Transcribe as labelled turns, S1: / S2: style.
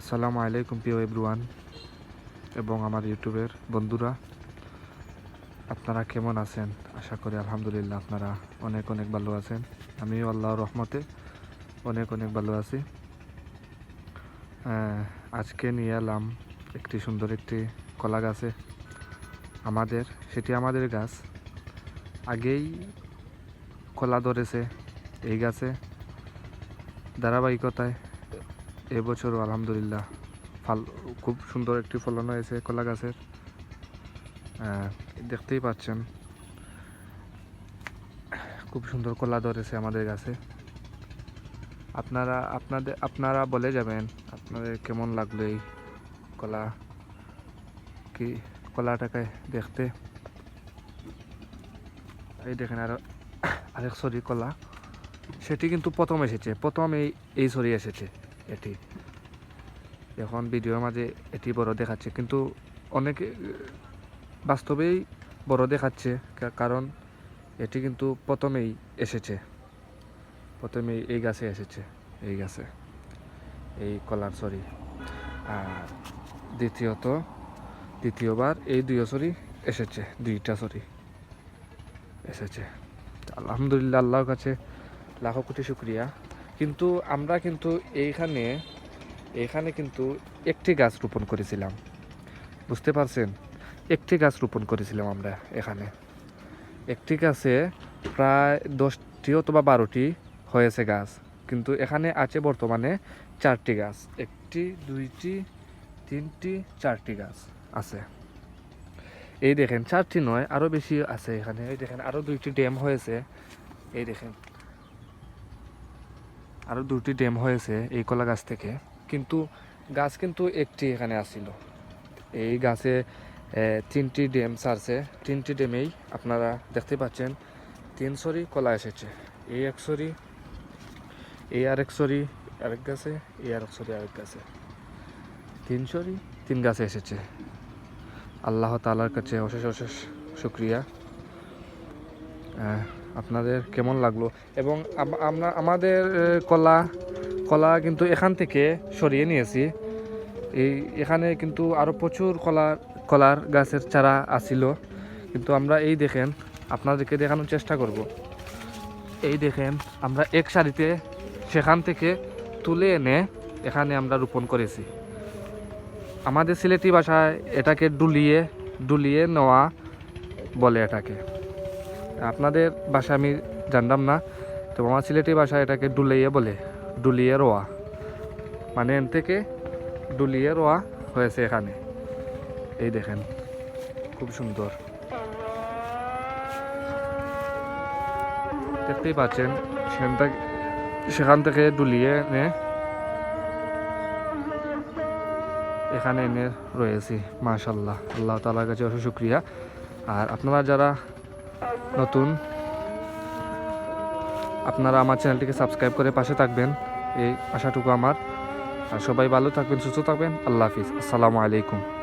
S1: আসসালামু আলাইকুম প্রিয় এভরিওয়ান এবং আমার ইউটিউবের বন্ধুরা, আপনারা কেমন আছেন? আশা করি আলহামদুলিল্লাহ আপনারা অনেক অনেক ভালো আছেন। আমিও আল্লাহ রহমতে অনেক অনেক ভালো আছি। আজকে নিয়ে এলাম একটি সুন্দর একটি কলা গাছে। আমাদের, সেটি আমাদের গাছ। আগেই কলা ধরেছে এই গাছে। ধারাবাহিকতায় এবছরও আলহামদুলিল্লাহ ফাল, খুব সুন্দর একটি ফলন হয়েছে কলা গাছের। দেখতেই পাচ্ছেন। খুব সুন্দর কলা ধরেছে আমাদের গাছে। আপনারা, আপনাদের, আপনারা বলে যাবেন, আপনাদের কেমন লাগল এই কলা? কি, কলাটাকে দেখতে? এই দেখেন আরও, আরেক সরি কলা। সেটি কিন্তু প্রথম এসেছে, প্রথম এই এই সরি এসেছে। এটি। এখন ভিডিওর মাঝে এটি বড় দেখাচ্ছে, কিন্তু অনেক বাস্তবেই বড় দেখাচ্ছে কারণ এটি কিন্তু প্রথমেই এসেছে। প্রথমেই এই গাছে এসেছে, এই গাছে, এই কলার সরি আর দ্বিতীয়ত, দ্বিতীয়বার এই দুই সরি এসেছে, দুইটা সরি এসেছে। আলহামদুলিল্লাহ, আল্লাহর কাছে লাখো কোটি শুক্রিয়া। কিন্তু আমরা কিন্তু এইখানে এখানে কিন্তু একটি গাছ রোপণ করেছিলাম। বুঝতে পারছেন? একটি গাছ রোপণ করেছিলাম আমরা এখানে। একটি গাছে প্রায় দশটি অথবা বারোটি হয়েছে গাছ, কিন্তু এখানে আছে বর্তমানে চারটি গাছ। একটি, দুইটি, তিনটি, চারটি গাছ আছে। এই দেখেন, চারটি নয় আরও বেশি আছে এখানে। এই দেখেন আরও দুইটি ড্যাম হয়েছে। এই দেখেন। আরও দুটি ড্যাম হয়েছে এই কলা গাছ থেকে। কিন্তু গাছ কিন্তু একটি এখানে আসছিল এই গাছে তিনটি ড্যাম ছাড়ছে। তিনটি ড্যামেই আপনারা দেখতে পাচ্ছেন, তিন সরি কলা এসেছে। এই এক সরি এই আরেক সরি আরেক গাছে, এই আরেক সরি আরেক গাছে। তিন সরি তিন গাছে এসেছে। আল্লাহ তালার কাছে অশেষ অশেষ শুক্রিয়া। আপনাদের কেমন লাগল? এবং আমরা, আমাদের কলা কলা কিন্তু এখান থেকে সরিয়ে নিয়েছি। এই, এখানে কিন্তু আরও প্রচুর কলা, কলার গাছের চারা আসিল। কিন্তু আমরা এই দেখেন, আপনাদেরকে দেখানোর চেষ্টা করব। এই দেখেন, আমরা এক সারিতে সেখান থেকে তুলে এনে এখানে আমরা রোপণ করেছি। আমাদের সিলেটি ভাষায় এটাকে ডুলিয়ে ডুলিয়ে নেওয়া বলে এটাকে। আপনাদের ভাষা আমি জানতাম না, তো আমার সিলেটি ভাষায় এটাকে ডুলিয়ে বলে, ডুলিয়ে রোয়া। মানে এন থেকে ডুলিয়ে রোয়া হয়েছে এখানে। এই দেখেন, খুব সুন্দর। দেখতেই পাচ্ছেন, সেখান থেকে সেখান থেকে ডুলিয়ে এনে এখানে এনে রয়েছি, মাশাল্লাহ। আল্লাহ তালার কাছে অশেষ শুক্রিয়া। আর আপনারা যারা নতুন, আপনারা আমার চ্যানেলটিকে সাবস্ক্রাইব করে পাশে থাকবেন। এই আশাটুকু আমার। আর সবাই ভালো থাকবেন, সুস্থ থাকবেন। আল্লাহ হাফিজ। আসসালামু আলাইকুম।